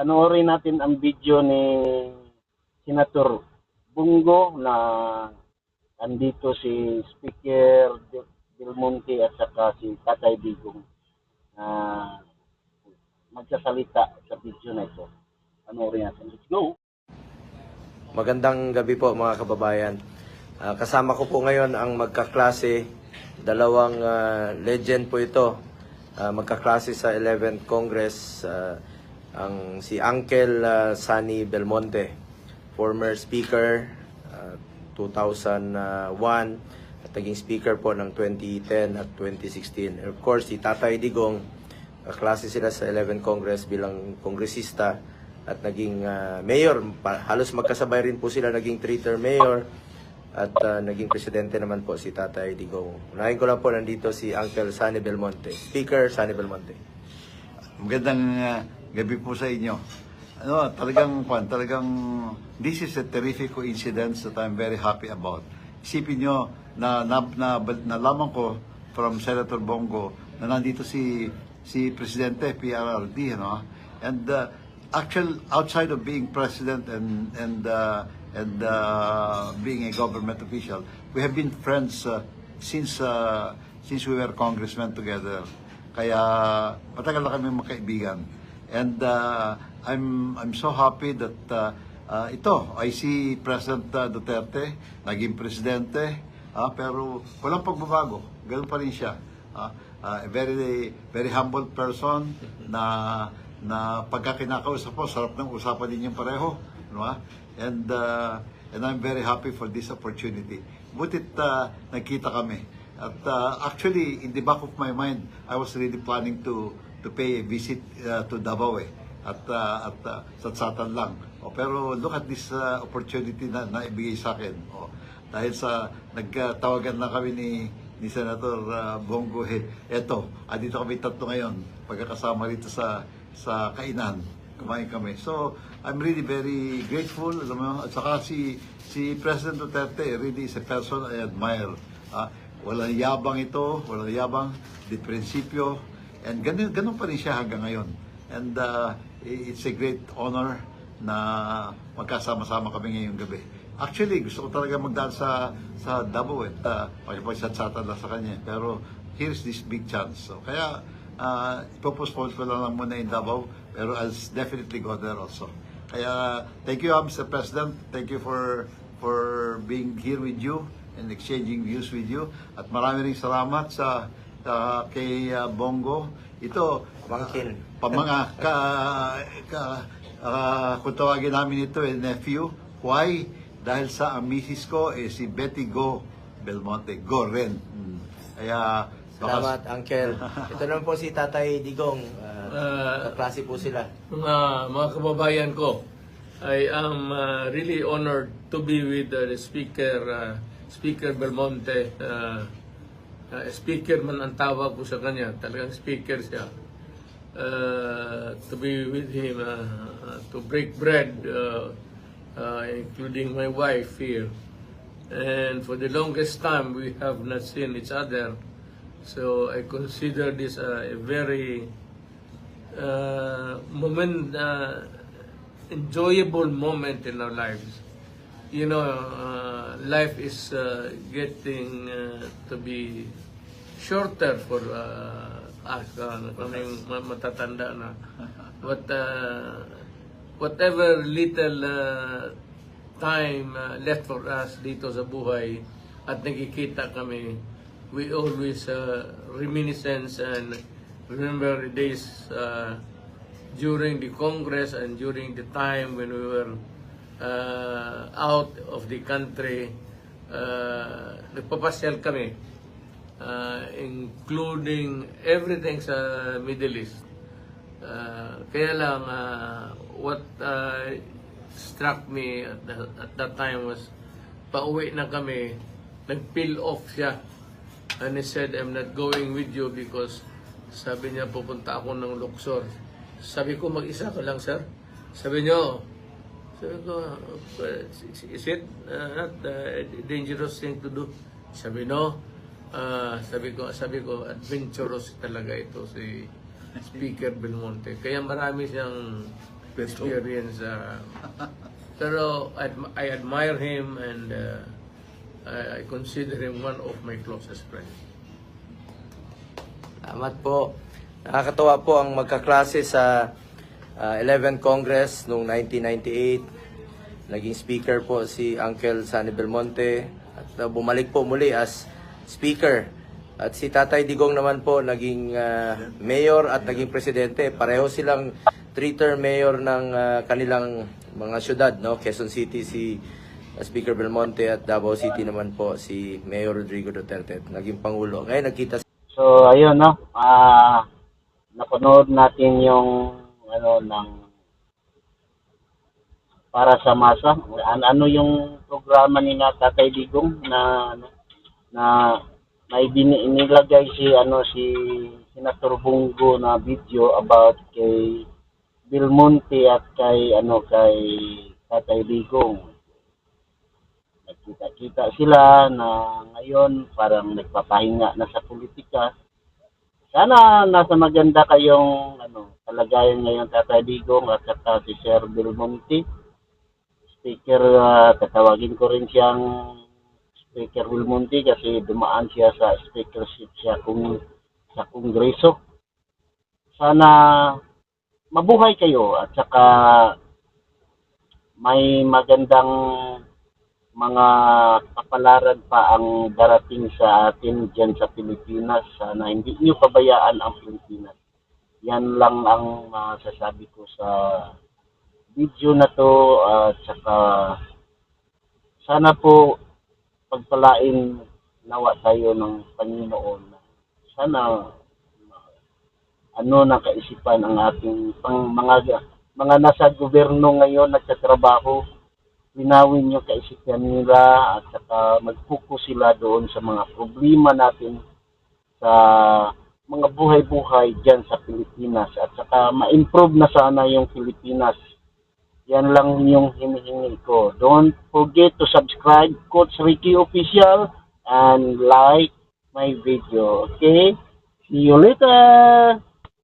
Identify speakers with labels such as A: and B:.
A: panoorin natin ang video ni Senator Bungo na andito si Speaker Del- Monte at saka si Tatay Digong na magsasalita sa video na ito. Panoorin natin. Let's go!
B: Magandang gabi po mga kababayan. Ah, kasama ko po ngayon ang magkaklase, dalawang ah, legend po ito. Ah, magkaklase sa 11th Congress, ah, ang si Uncle ah, Sunny Belmonte, former speaker ah, 2001 at naging speaker po ng 2010 at 2016. And of course, si Tatay Digong, kaklase sila sa 11th Congress bilang kongresista at naging ah, mayor. Halos magkasabay rin po sila naging three-term mayor at ah, naging presidente naman po si Tatay Digong. Unahin ko lang po nandito si Uncle Sunny Belmonte. Speaker Sunny Belmonte.
C: Magandang uh, gabi po sa inyo. Ano, talagang kwan, talagang this is a terrific coincidence that I'm very happy about. Isipin nyo na, na, na nalaman ko from Senator Bongo na nandito si si Presidente PRRD, ano? And uh, actual outside of being president and and uh, and uh, being a government official, we have been friends uh, since uh, since we were congressmen together. Kaya matagal na kami magkaibigan. And uh, I'm I'm so happy that uh, uh, ito, I see President uh, Duterte naging presidente, ah, pero walang pagbabago. Ganun pa rin siya. Ah, a very very humble person na na pagka kinakausap po, sarap ng usapan din yung pareho. Ah? And uh, and I'm very happy for this opportunity. Butit uh, nagkita kami. At uh, actually, in the back of my mind, I was really planning to to pay a visit uh, to Davao eh. At, uh, at uh, satsatan lang. O, pero look at this uh, opportunity na naibigay sa akin. O, dahil sa nagtawagan na kami ni ni Senator uh, Bongo eh, eto, andito kami tatlo ngayon pagkakasama rito sa sa kainan kumain kami. So, I'm really very grateful. Alam mo, at saka si, si President Duterte really is a person I admire. Ah, walang yabang ito, walang yabang, di prinsipyo. And ganun, ganun pa rin siya hanggang ngayon. And uh, it's a great honor na magkasama-sama kami ngayong gabi. Actually, gusto ko talaga magdaan sa sa Davao at uh, makipagsatsatan lang sa kanya. Pero here's this big chance. So, kaya uh, ipopostpone ko lang, muna in Davao, pero I'll definitely go there also. Kaya thank you, uh, Mr. President. Thank you for for being here with you and exchanging views with you. At marami ring salamat sa sa- kay uh, Bongo. Ito,
B: Bangkin.
C: pa mga ka, ka ah, kung tawagin namin ito eh, nephew. Why? Dahil sa ang misis ko eh, si Betty Go Belmonte. Go rin. Mm. Kaya baka-
B: Salamat Uncle. Ito naman po si Tatay Digong. Ah,
D: Ah,
B: kaklase po sila.
D: mga, mga kababayan ko, I am uh, really honored to be with uh, the Speaker, uh, Speaker Belmonte. Uh, uh, speaker man ang tawag ko sa kanya, talagang speaker siya. Uh, to be with him, uh, to break bread, uh, uh, including my wife here. And for the longest time, we have not seen each other. So I consider this uh, a very uh, moment, uh, enjoyable moment in our lives. You know, uh, life is uh, getting uh, to be shorter for uh, us, uh, kaming ma- matatanda na. But uh, whatever little uh, time uh, left for us dito sa buhay at nakikita kami, we always uh, reminiscence and remember the days uh, during the Congress and during the time when we were uh, out of the country, uh, nagpapasyal kami, uh, including everything sa Middle East. Uh, kaya lang, uh, what uh, struck me at, the, at that time was, pauwi na kami, nag-peel off siya. And he said, I'm not going with you because sabi niya, pupunta ako ng Luxor. Sabi ko, mag-isa ka lang, sir. Sabi niyo, sabi ko, "Uh, is it uh, not a dangerous thing to do? Sabi, no. Ah, sabi ko, sabi ko, adventurous talaga ito si Speaker Belmonte. Kaya marami siyang experience. Uh, pero I, adm- I admire him and uh, I I consider him one of my closest friends.
B: Salamat po. Nakakatawa po ang magkaklase sa ah, 11th Congress noong 1998. Naging speaker po si Uncle Sunny Belmonte at ah, bumalik po muli as speaker. At si Tatay Digong naman po naging ah, mayor at naging presidente. Pareho silang three-term mayor ng ah, kanilang mga syudad, no? Quezon City si ah, Speaker Belmonte at Davao City naman po si Mayor Rodrigo Duterte. Naging pangulo. Ngayon nagkita
A: So, ayun, no? Ah, napanood natin yung, ano, ng para sa masa. An ano yung programa ni na Tatay Digong na, ano, na bin- inilagay si, ano, si Senator Bungo na video about kay Bill Monte at kay, ano, kay Tatay Digong. Nagkita-kita sila na ngayon parang nagpapahinga na sa politika. Sana nasa maganda kayong ano, kalagayan ngayon Tatay Digong at saka si Sir Bill Monte. Speaker, ah, tatawagin ko rin siyang Speaker Bill Monte kasi dumaan siya sa speakership siya kung sa Kongreso. Sana mabuhay kayo at saka may magandang mga kapalaran pa ang darating sa atin dyan sa Pilipinas. Sana hindi nyo pabayaan ang Pilipinas. Yan lang ang masasabi ko sa video na to at saka sana po pagpalain nawa tayo ng Panginoon. Sana ano na kaisipan ang ating pang mga mga nasa gobyerno ngayon nagtatrabaho linawin yung kaisipan nila at saka mag-focus sila doon sa mga problema natin sa mga buhay-buhay dyan sa Pilipinas at saka ma-improve na sana yung Pilipinas. Yan lang yung hinihingi ko. Don't forget to subscribe Coach Ricky Official and like my video. Okay? See you later!